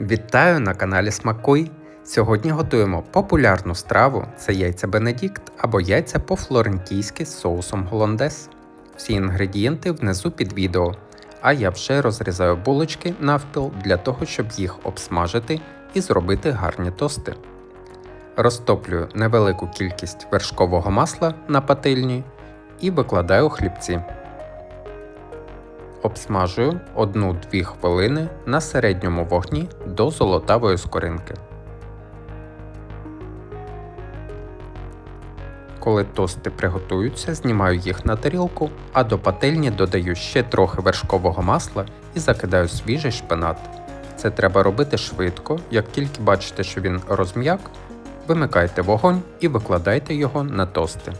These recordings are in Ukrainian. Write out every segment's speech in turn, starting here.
Вітаю на каналі Смакуй! Сьогодні готуємо популярну страву це яйця Бенедікт або яйця по-флорентійськи з соусом голландез. Всі інгредієнти внизу під відео, а я вже розрізаю булочки навпіл для того, щоб їх обсмажити і зробити гарні тости. Розтоплюю невелику кількість вершкового масла на пательні і викладаю хлібці. Обсмажую 1-2 хвилини на середньому вогні до золотавої скоринки. Коли тости приготуються, знімаю їх на тарілку, а до пательні додаю ще трохи вершкового масла і закидаю свіжий шпинат. Це треба робити швидко, як тільки бачите, що він розм'як, вимикайте вогонь і викладайте його на тости.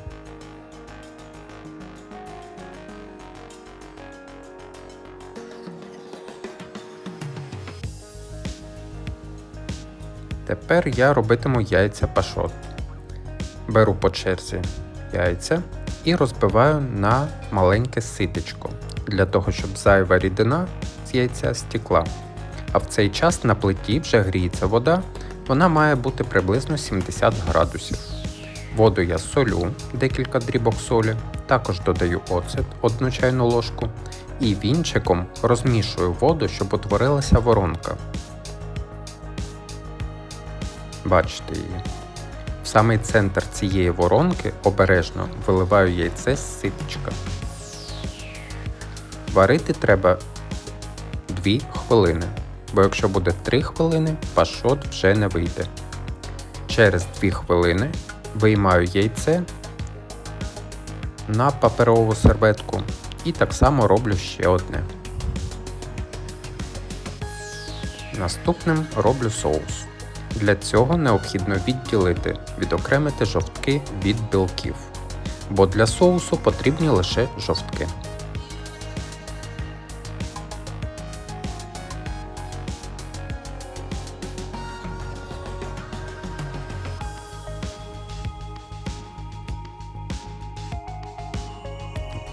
Тепер я робитиму яйця пашот. Беру по черзі яйця і розбиваю на маленьке ситечко, для того, щоб зайва рідина з яйця стікла. А в цей час на плиті вже гріється вода, вона має бути приблизно 70 градусів. Воду я солю декілька дрібок солі, також додаю оцет 1 чайну ложку і вінчиком розмішую воду, щоб утворилася воронка. Бачите її. В самий центр цієї воронки обережно виливаю яйце з ситочка. Варити треба 2 хвилини, бо якщо буде 3 хвилини, пашот вже не вийде. Через 2 хвилини виймаю яйце на паперову серветку і так само роблю ще одне. Наступним роблю соус. Для цього необхідно відділити, відокремити жовтки від білків, бо для соусу потрібні лише жовтки.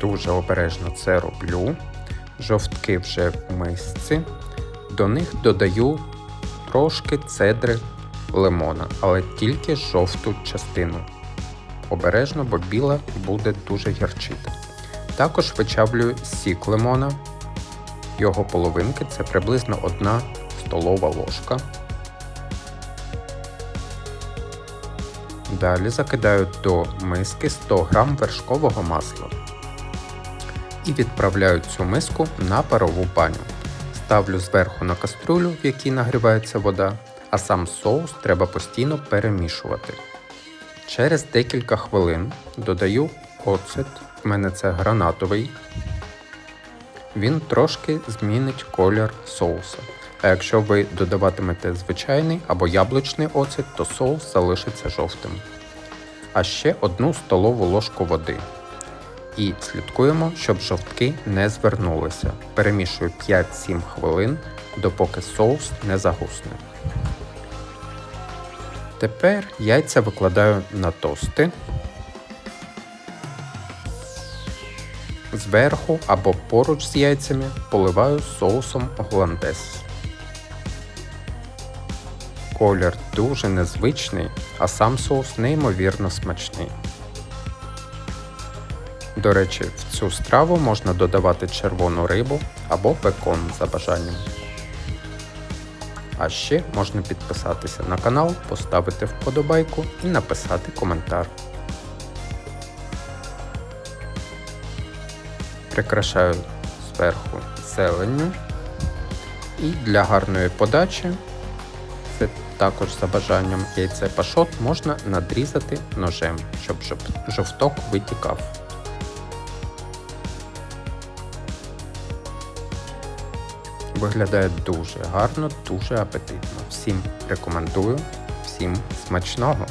Дуже обережно це роблю. Жовтки вже в мисці. До них додаю трошки цедри лимона, але тільки жовту частину. Обережно, бо біла буде дуже гірчити. Також вичавлюю сік лимона. Його половинки це приблизно 1 столова ложка. Далі закидаю до миски 100 г вершкового масла і відправляю цю миску на парову баню. Ставлю зверху на каструлю, в якій нагрівається вода, а сам соус треба постійно перемішувати. Через декілька хвилин додаю оцет, в мене це гранатовий. Він трошки змінить колір соуса. А якщо ви додаватимете звичайний або яблучний оцет, то соус залишиться жовтим. А ще одну столову ложку води. І слідкуємо, щоб жовтки не звернулися. Перемішую 5-7 хвилин, допоки соус не загусне. Тепер яйця викладаю на тости. Зверху або поруч з яйцями поливаю соусом голландез. Колір дуже незвичний, а сам соус неймовірно смачний. До речі, в цю страву можна додавати червону рибу або бекон за бажанням. А ще можна підписатися на канал, поставити вподобайку і написати коментар. Прикрашаю зверху зеленню. І для гарної подачі, це також за бажанням яйце пашот можна надрізати ножем, щоб жовток витікав. Виглядає дуже гарно, дуже апетитно. Всім рекомендую, всім смачного!